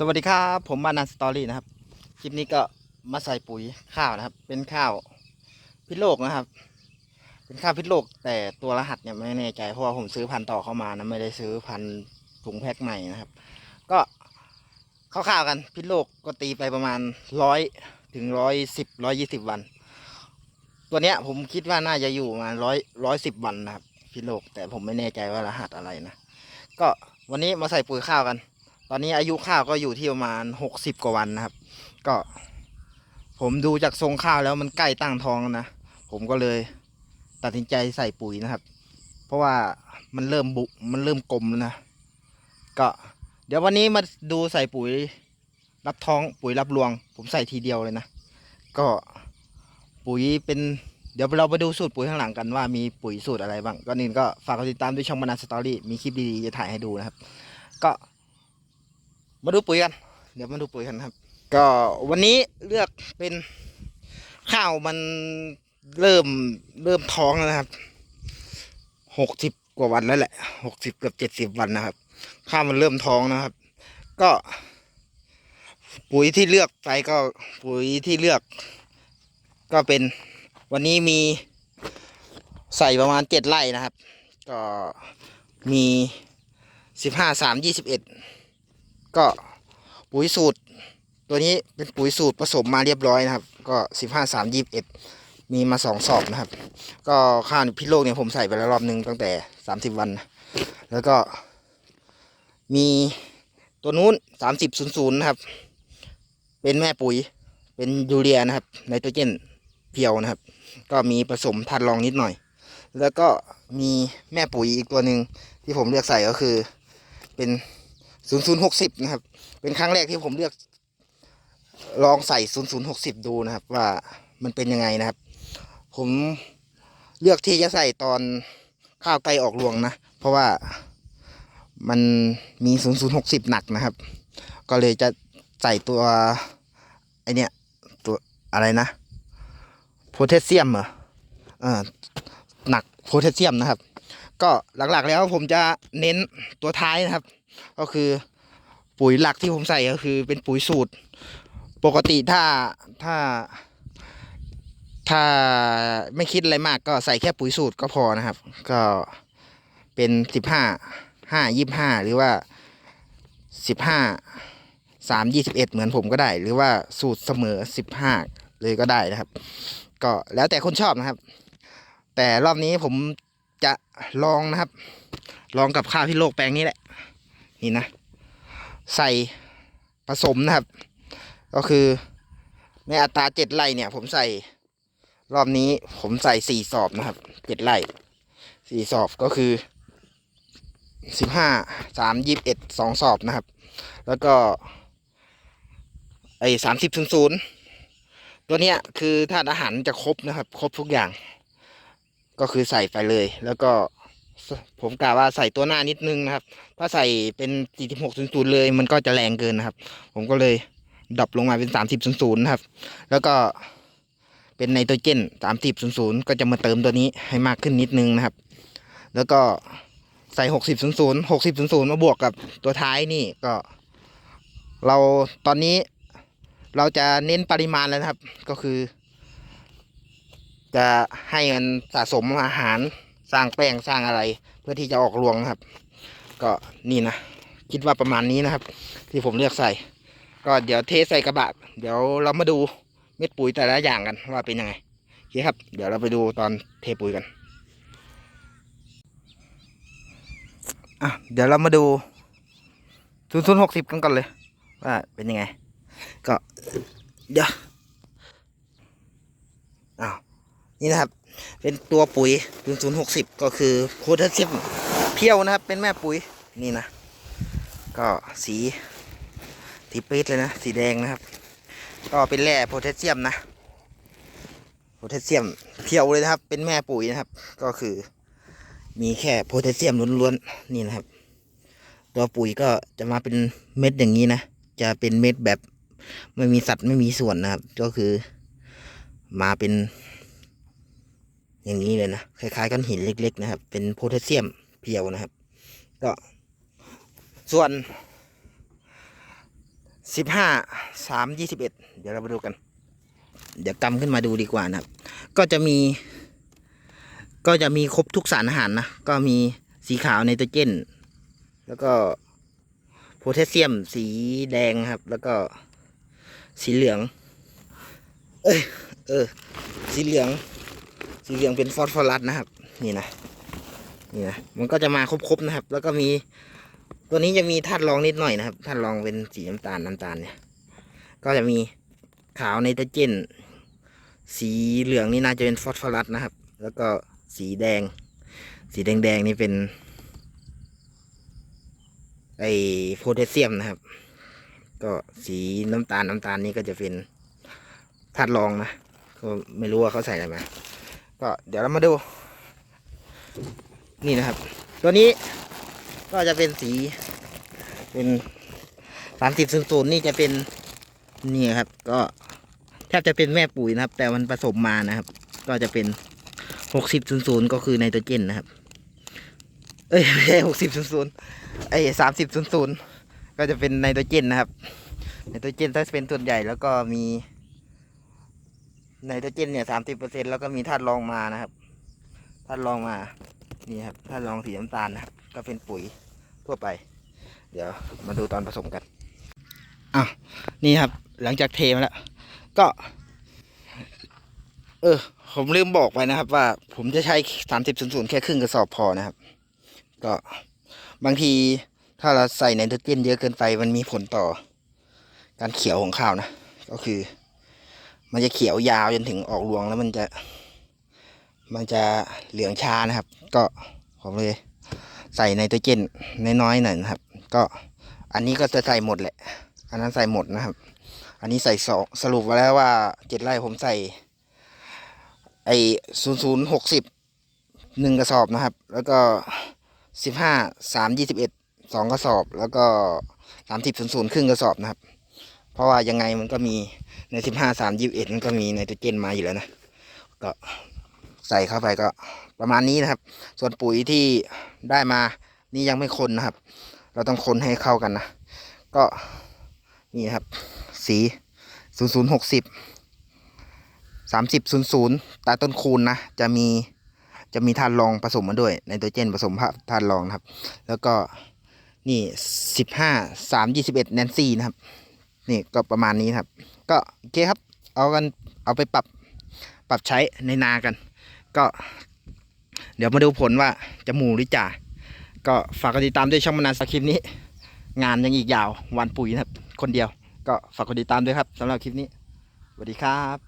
สวัสดีครับผมมานันสตอรี่นะครับคลิปนี้ก็มาใส่ปุ๋ยข้าวนะครับ เป็นข้าวพิษโลกนะครับ เป็นข้าวพิษโลก แต่ตัวรหัสเนี่ยไม่แน่ใจเพราะว่าผมซื้อพันธุ์ต่อเข้ามานะไม่ได้ซื้อพันธุ์ถุงแพ็คใหม่นะครับ ก็คร่าวๆกันพิษโลกก็ตีไปประมาณร้อยถึงร้อยสิบร้อยยี่สิบวัน ตัวเนี้ยผมคิดว่าน่าจะอยู่ประมาร้อยร้อยสิบวันนะครับพิษโลกแต่ผมไม่แน่ใจว่ารหัสอะไรนะก็วันนี้มาใส่ปุ๋ยข้าวกัน ตอนนี้อายุข้าวก็อยู่ที่ประมาณหกสิบกว่าวันนะครับ ก็ ผมดูจากทรงข้าวแล้วมันใกล้ตั้งท้องนะ ผมก็เลยตัดสินใจใส่ปุ๋ยนะครับ เพราะว่ามันเริ่มบุมันเริ่มกลมแล้วนะ ก็เดี๋ยววันนี้มาดูใส่ปุ๋ยรับท้องปุ๋ยรับรวง ผมใส่ทีเดียวเลยนะ ก็ปุ๋ยเป็นเดี๋ยวเราไปดูสูตรปุ๋ยข้างหลังกันว่ามีปุ๋ยสูตรอะไรบ้างก็นี่ก็ฝากติดตามด้วยช่องบรรณาสตอรี่มีคลิปดีๆจะถ่ายให้ดูนะครับ ก็ มาดูปุ๋ยกัน เดี๋ยวมาดูปุ๋ยกันครับ ก็วันนี้เลือกเป็นข้าวมันเริ่มเริ่มท้องแล้วนะครับหกสิบกว่าวันแล้วแหละหกสิบเกือบเจ็ดสิบวันนะครับ ข้าวมันเริ่มท้องนะครับ ก็ ปุ๋ยที่เลือกไปก็ปุ๋ยที่เลือก ก็เป็นวันนี้มีใส่ประมาณเจ็ดไร่นะครับ ก็มีสิบห้าสามยี่สิบเอ็ด ก็ปุ๋ยสูตร ตัวนี้เป็นปุ๋ยสูตรผสมมาเรียบร้อยนะครับ ก็สิบห้าสามยี่สิบเอ็ดมีมาสองสอบนะครับ ก็ข้าวพิโลกเนี่ยผมใส่ไปแล้วรอบนึงตั้งแต่สามสิบวัน แล้วก็มีตัวนู้นสามสิบศูนย์ศูนย์นะครับ เป็นแม่ปุ๋ย เป็นยูเรียนะครับไนโตรเจนเพียวนะครับ ก็มีผสมทัดรองนิดหน่อย แล้วก็มีแม่ปุ๋ยอีกตัวหนึ่งที่ผมเลือกใส่ก็คือเป็น ศูนย์ศูนย์หกสิบนะครับ เป็นครั้งแรกที่ผมเลือก ลองใส่ศูนย์ศูนย์หกสิบดูนะครับ ว่ามันเป็นยังไงนะครับ ผมเลือกที่จะใส่ตอนข้าวไกลออกรวงนะ เพราะว่ามันมีศูนย์ศูนย์หกสิบหนักนะครับ ก็เลยจะใส่ตัวไอเนี้ยตัวอะไรนะโพแทสเซียมเหรอเออหนักโพแทสเซียมนะครับ ก็หลักๆแล้วผมจะเน้นตัวท้ายนะครับ ก็คือปุ๋ยหลักที่ผมใส่ก็คือเป็นปุ๋ยสูตร ปกติถ้าถ้า ถ้าไม่คิดอะไรมากก็ใส่แค่ปุ๋ยสูตรก็พอนะครับ ก็เป็นสิบห้าห้ายี่ห้าหรือว่าสิบห้าสามยี่สิบเอ็ดเหมือนผมก็ได้ หรือว่าสูตรเสมอสิบห้าเลยก็ได้นะครับ ก็แล้วแต่คนชอบนะครับ แต่รอบนี้ผมจะลองนะครับ ลองกับข้าวที่โลกแปลงนี้แหละ นี่นะ ใส่ผสมนะครับ ก็คือในอัตราเจ็ดไร่เนี่ย ผมใส่รอบนี้ผมใส่สี่สอบนะครับเจ็ดไร่สี่สอบก็คือสิบห้าสามยี่สิบเอ็ดสองสอบนะครับ แล้วก็ไอ้สามสิบศูนย์ศูนย์ตัวเนี้ยคือถ้าอาหารจะครบนะครับ ครบทุกอย่าง ก็คือใส่ไปเลย แล้วก็ ผมกะว่าใส่ตัวหน้านิดนึงนะครับ ถ้าใส่เป็น 4600 เลย มันก็จะแรงเกินนะครับ ผมก็เลยดรอปลงมาเป็น 3000นะครับ แล้วก็เป็นไนโตรเจน 3000 ก็จะมาเติมตัวนี้ให้มากขึ้นนิดนึงนะครับ แล้วก็ใส่ 6000 6000 มาบวกกับตัวท้ายนี่ก็ เราตอนนี้เราจะเน้นปริมาณแล้วนะครับ ก็คือ จะให้มันสะสมอาหาร สร้างแป้งสร้างอะไร เพื่อที่จะออกรวงนะครับ ก็นี่นะคิดว่าประมาณนี้นะครับ ที่ผมเลือกใส่ ก็เดี๋ยวเทใส่กระบะ เดี๋ยวเรามาดูเม็ดปุ๋ยแต่ละอย่างกันว่าเป็นยังไงโอเคครับ เดี๋ยวเราไปดูตอนเทปุ๋ยกันอะเดี๋ยวเรามาดูศูนย์ศูนย์หกสิบกันก่อนเลย ว่าเป็นยังไง ก็เดี๋ยวอ้าวนี่นะครับ เป็นตัวปุ๋ยศูนย์ศูนย์หกสิบก็คือโพแทสเซียมเพียวนะครับ เป็นแม่ปุ๋ยนี่นะ ก็สีสีปี๊ดเลยนะ สีแดงนะครับ ก็เป็นแร่โพแทสเซียมนะโพแทสเซียมเพียวเลยนะครับ เป็นแม่ปุ๋ยนะครับ ก็คือ มีแค่โพแทสเซียมล้วนๆนี่นะครับ ตัวปุ๋ยก็จะมาเป็นเม็ดอย่างนี้นะ จะเป็นเม็ดแบบไม่มีสัตว์ไม่มีส่วนนะครับ ก็คือมาเป็น อย่างนี้เลยนะคล้ายๆก้อนหินเล็ก ๆ นะครับ เป็นโพแทสเซียมเพียวนะครับ ก็ส่วนสิบห้าสามยี่สิบเอ็ดเดี๋ยวเรามาดูกัน เดี๋ยวกำขึ้นมาดูดีกว่านะครับ ก็จะมี ก็จะมีครบทุกสารอาหารนะ ก็มีสีขาวไนโตรเจน แล้วก็โพแทสเซียมสีแดงครับ แล้วก็สีเหลือง เอ้ย เออ สีเหลือง สีเหลืองเป็นฟอสฟอรัสนะครับ นี่นะนี่นะมันก็จะมาครบๆนะครับ แล้วก็มีตัวนี้จะมีธาตุรองนิดหน่อยนะครับธาตุรองเป็นสีน้ำตาลน้ำตาลเนี่ย ก็จะมีขาวไนโตรเจน สีเหลืองนี่น่าจะเป็นฟอสฟอรัสนะครับ แล้วก็สีแดง สีแดงๆนี่เป็นไอโพแทสเซียมนะครับ ก็สีน้ำตาลน้ำตาลนี่ก็จะเป็นธาตุรองนะก็ไม่รู้ว่าเขาใส่อะไรมา ก็เดี๋ยวเรามาดู นี่นะครับ ตัวนี้ก็จะเป็นสี เป็นสามสิบศูนย์ศูนย์นี่จะเป็นนี่ครับ ก็แทบจะเป็นแม่ปุ๋ยนะครับ แต่มันผสมมานะครับ ก็จะเป็นหกสิบศูนย์ศูนย์ก็คือไนโตรเจนนะครับ เอ้ยไม่ใช่หกสิบศูนย์ศูนย์ไอ้สามสิบศูนย์ศูนย์ก็จะเป็นไนโตรเจนนะครับไนโตรเจนถ้าเป็นส่วนใหญ่แล้วก็มี ไนโตรเจนเนี่ยสามสิบเปอร์เซ็นแล้วก็มีธาตุรองมานะครับธาตุรองมา นี่ครับธาตุรองสีน้ำตาลนะครับ ก็เป็นปุ๋ยทั่วไป เดี๋ยวมาดูตอนผสมกันอ้าวนี่ครับ หลังจากเทมาแล้ว ก็ เออ ผมลืมบอกไปนะครับ ว่าผมจะใช้สามสิบศูนย์ศูนย์แค่ครึ่งกระสอบพอนะครับ ก็บางทีถ้าเราใส่ไนโตรเจนเยอะเกินไปมันมีผลต่อการเขียวของข้าวนะ ก็คือ มันจะเขียวยาวจนถึงออกรวงแล้วมันจะ มันจะเหลืองชานะครับ ก็ผมเลยใส่ไนโตรเจนน้อยๆหน่อยนะครับ ก็อันนี้ก็จะใส่หมดแหละ อันนั้นใส่หมดนะครับ อันนี้ใส่สองสรุปไว้แล้วว่าเจ็ดไร่ผมใส่ ไอศูนย์ศูนย์หกสิบหนึ่งกระสอบนะครับ แล้วก็สิบห้าสามยี่สิบเอ็ดสองกระสอบ แล้วก็สามสิบศูนย์ศูนย์ครึ่งกระสอบนะครับ เพราะว่ายังไงมันก็มี ในสิบห้าสามยี่สิบเอ็ดมันก็มีไนโตรเจนมาอยู่แล้วนะ ก็ใส่เข้าไปก็ประมาณนี้นะครับ ส่วนปุ๋ยที่ได้มานี่ยังไม่คนนะครับ เราต้องคนให้เข้ากันนะ ก็นี่ครับ สีศูนย์ศูนย์หกสิบสามสิบศูนย์ศูนย์ตาต้นคูณนะ จะมีจะมีธาตุรองผสมมาด้วยไนโตรเจนผสมธาตุรองนะครับ แล้วก็นี่สิบห้าสามยี่สิบเอ็ดแนนซี่นะครับ นี่ก็ประมาณนี้ครับ ก็โอเคครับ เอากันเอาไปปรับปรับใช้ในนากัน ก็ เดี๋ยวมาดูผลว่าจะหมูหรือจ่าก็ฝากกดติดตามด้วยช่องมานานสักคลิปนี้ งานยังอีกยาววันปุ๋ยนะครับ คนเดียว ก็ฝากกดติดตามด้วยครับสำหรับคลิปนี้สวัสดีครับ